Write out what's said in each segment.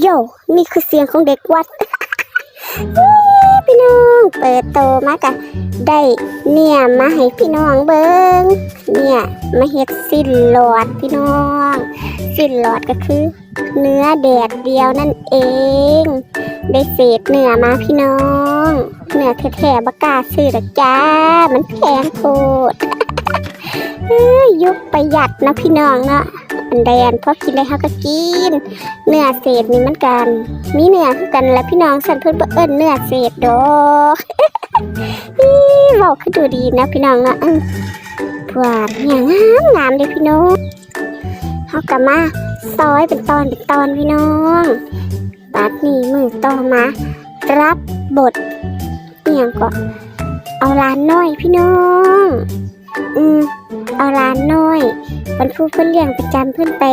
โยนี่คือเสียงของเด็กวัดพี่น้องเปิดโตมากะได้เนี่ยมาให้พี่น้องเบิงเนี่ยมาเฮ็ดสิ้นหลอดพี่น้อง สิ้นหลอดก็คือ เนื้อแดดเดียวนั่นเอง ได้เศษเนื้อมาพี่น้อง เนื้อแท้ๆบกาซื้อหรอกจ้า มันแพงโคตรเอ้ยยุคประหยัดนะพี่น้องเนาะ อันใดอันพอกินได้เฮาก็กิน เนื้อเศษนี่มันกัน มีเนื้อคือกันแหละพี่น้องสันเพิ่นบ่เอิ้นเนื้อเศษดอกอีเว้าคือดูดีนะพี่น้องเนาะอื้อพวกเนี่ยงามงามเลยพี่น้องเฮาก็มาซอยเป็นตอนเป็นตอนพี่น้องบัดนี้มือต่อมารับบทเอียงก็เอาร้านน้อยพี่น้อง อืมเอาร้านน้อยวันผู้เพื่อนเลี้ยงประจำเพื่อนไป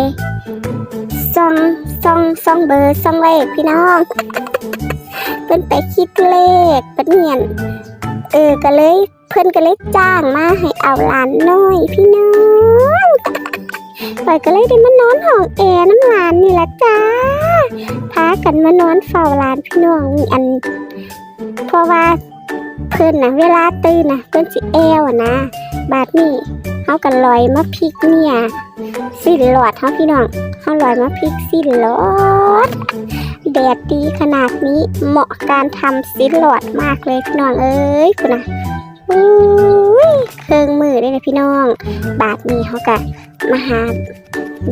ซองซองซองเบอร์ซองเลขพี่น้อง เพื่อนไปคิดเลขเปะเนียนเออก็เลยเพื่อนก็เลยจ้างมาให้เอาร้านน้อยพี่น้องปอยก็เลยได้มานอนห้องแอร์น้ำร้านนี่แหละจ้าพากันมานอนเฝ้าร้านพี่น้องอันเพราะว่า เพื่อนนะเวลาตื่นนะเพื่อนสิแอวอะนะบาดนี้เฮากันลอยมาพริกเนี่ยสิ้นหลอดเฮาพี่น้องเฮาลอยมาพริกสิ้นหลอดแดดดีขนาดนี้เหมาะการทำสิ้นหลอดมากเลยพี่น้องเอ้ยคุณนะอุ้ยเครื่องมือได้เลยพี่น้อง บาดนี้เฮากะมาหา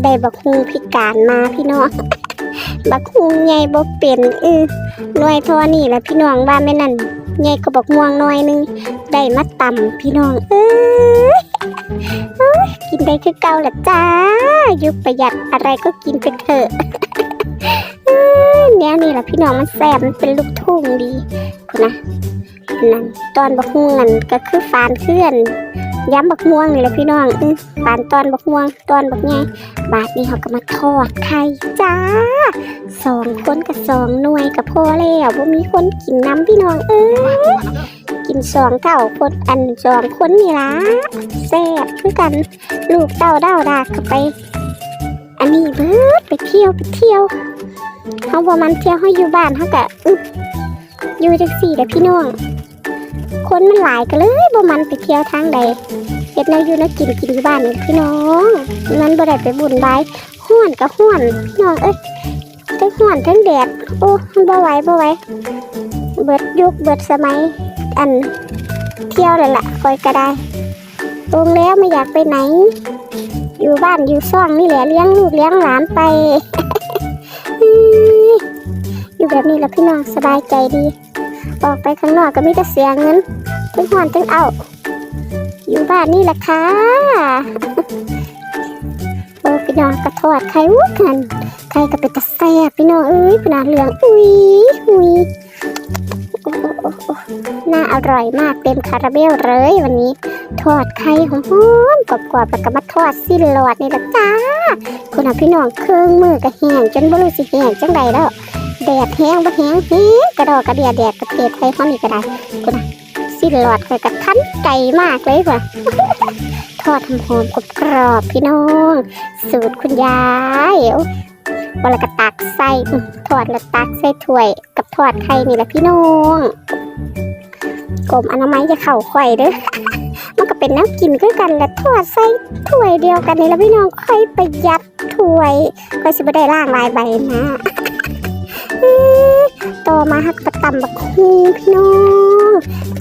ได้บักฮุงพิการมาพี่น้องบักฮุงใหญ่บ่เป็นเออหน่วยทอนี่แหละพี่น้องว่าแม่นั่น แง่ก็บอกม่วงหน่อยหนึง ได้มาตำพี่น้องเอ้ยเอ้ยกินได้คือเก่าละจ้า ยุบประหยัดอะไรก็กินไปเถอะ แนวนี้แหละพี่น้องมันแซ่บมันเป็นลูกทุ่งดีคุณนะนั่นตอนบักม่วงนั่นก็คือฟานเคลื่อนย้ำบักม่วงนี่แหละพี่น้องอื้อฟานตอนบักม่วงตอนบักไงบาทนี้เขาก็มาทอดไข่จ้าสองคนกับสองหน่วยกับพอแล้วบ่มีคนกินน้ำพี่น้องเอ้ยกินสองเต่าคนอันสองคนนี่ละแซ่บคือกันลูกเต่าเด้าดากเข้าไป อันนี้เบิดไปเที่ยวไปเที่ยวเขาบ่มันเที่ยวเขาอยู่บ้านเขากะอึอยู่จังสี่เด้อพี่น้องคนมันหลายก็เลยบ่มันไปเที่ยวทางใดเฮ็ดแนวอยู่แนวกินกินอยู่บ้านนี่พี่น้องมันบ่ได้ไปบุญบายห้วนก็ห้วนพี่น้องเอ้ยทั้งห้วนทั้งแดดโอ้มันบ่ไหวบ่ไหวเบิดยุคเบิดสมัย อันเที่ยวเลยล่ะคอยก็ได้ลงแล้วไม่อยากไปไหน อยู่บ้านอยู่ซ่องนี่แหละเลี้ยงลูกเลี้ยงหลานไป อยู่แบบนี้แหละพี่น้องสบายใจดี ออกไปข้างนอกก็มีแต่เสียเงินถึงหอนถึงเอา อยู่บ้านนี่แหละค่ะโอ้พี่น้องกระทอดไข่วุ้กันไข่ก็เป็นตะแซ่บพี่น้องเอ้ยพี่น้องเหลืองอุ้ยอุ้ยหโอ้โหน่าอร่อยมากเต็มคาราเบลเลยวันนี้ ทอดไข่หอมๆกร อบๆแล้วก็มาทอดสิ้นหลอดนี่ละจ้า คุณพี่น้องเครื่องมือก็แห้งจนบ่รู้สิแห้งจังใดแล้วแดดแห้งบ่แห้งแห้กระดอกกระเดียแดดกระเทศไฟห้องนี่ก็ได้คุณนะสิ้นหลอดเลยกระทันไก่มากเลยว่ะทอดหอมๆกรอบพี่น้อง สูตรคุณยายโอ้วันละก็ตักใส่อื้อทอดล้วตักใส่ถ้วย กับทอดไข่นี่แหละพี่น้องกรมอนามัยจะเข่าข่อยเด้อ เป็นน้ำกินคือกันและทอดใส่ถ้วยเดียวกันนี่แหละพี่น้องค่อยประหยัดถ้วยค่อยสิบ่ได้ล่างลายใบนะต่อมาหักกระตำบักฮูพี่น้อง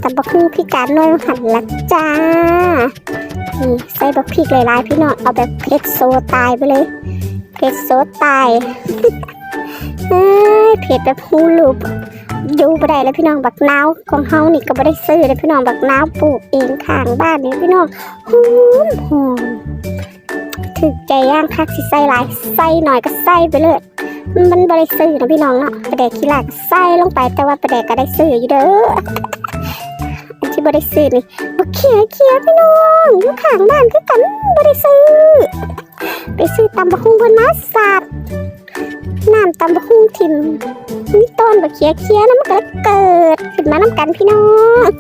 ตำบักฮูพี่การน้อยหันละจ้านี่ใส่บักพริกหลายๆพี่น้องเอาแบบเผ็ดโซตายไปเลยเผ็ดโซตาย เอ้ยเผ็ดแบบฮูลูปอยู่บ่ได้แล้วพี่น้องบักนาวของเฮานี่ก็บ่ได้ซื้อเลยพี่น้องบักนาวปลูกเองข้างบ้านนี่พี่น้องหอมหอมถึกใจย่างคักสิใส่หลายใส่หน่อยก็ใส่ไปเลยมันบ่ได้ซื้อนะพี่น้องเนาะประแดกขี้ลากใส่ลงไปแต่ว่าประแดกก็ได้ซื้ออยู่เด้ออันที่บ่ได้ซื้อนี่บ่เขียเขียพี่น้องอยู่ข้างบ้านคือกันบ่ได้ซื้อไปซื้อตำบักหุ่งเพิ่นมาสาด น้ำตำบักหุ่งทิมนี่ต้นบักเขียเขียนะมันก็เลยเกิดขึ้นมาน้ำกันพี่น้อง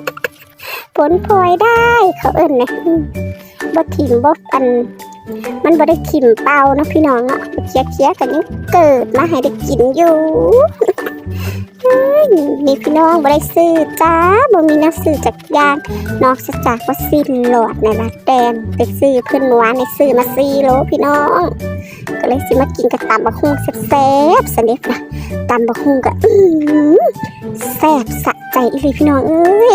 ผลพลอยได้เขาเอิญนนะอืมบ่ทิ่มบ่อัน มันบ่ได้ถิมเปล่านะพี่น้องอะบักเคี้ยเคี้ยกันยังเกิดมาให้ได้กินอยู่ เฮ้ยนี่พี่น้องบ่ได้ซื้อจ้าบ่มีนักซื้อจากยางนอกจากว่าสิ้นหลอดในละแดนไปซื้อเพื่อนหวานในซื้อมา4โลพี่น้อง ก็เลยสิมากินกับตำบักหุ่งแซ่บๆสนิทนะตำบักหุ่งก็อื้อแซ่บสะใจอีหลีพี่น้องเอ้ย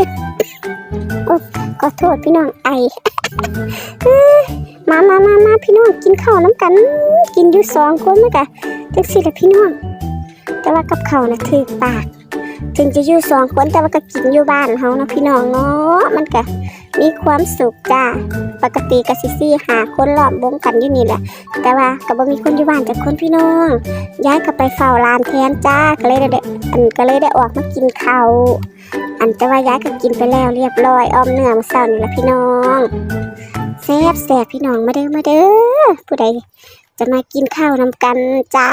โอ้ขอโทษพี่น้องไอ้มามามามาพี่น้องกินข้าวน้ำกัน กินอยู่สองคนมั้งกะจังสิละพี่น้อง แต่ว่ากับเขานะถือปาก ถึงจะอยู่สองคนแต่ว่าก็กินอยู่บ้านเฮานะพี่น้องเนาะมันก็มีความสุขจ้าปกติก็สิซี่หาคนหลอมวงกันอยู่นี่แหละ แต่ว่าก็บ่มีคนอยู่บ้านจากคนพี่น้องย้ายก็ไปเฝ้าร้านแทนจ้าก็เลยได้อันก็เลยได้ออกมากินข้าวอันแต่ว่าย้ายก็กินไปแล้วเรียบร้อยอ้อมเนื้อมาเช้านี่ละพี่น้องแซ่บแซ่บพี่น้องมาเด้อมาเด้อผู้ใดจะมากินข้าวนำกันจ้า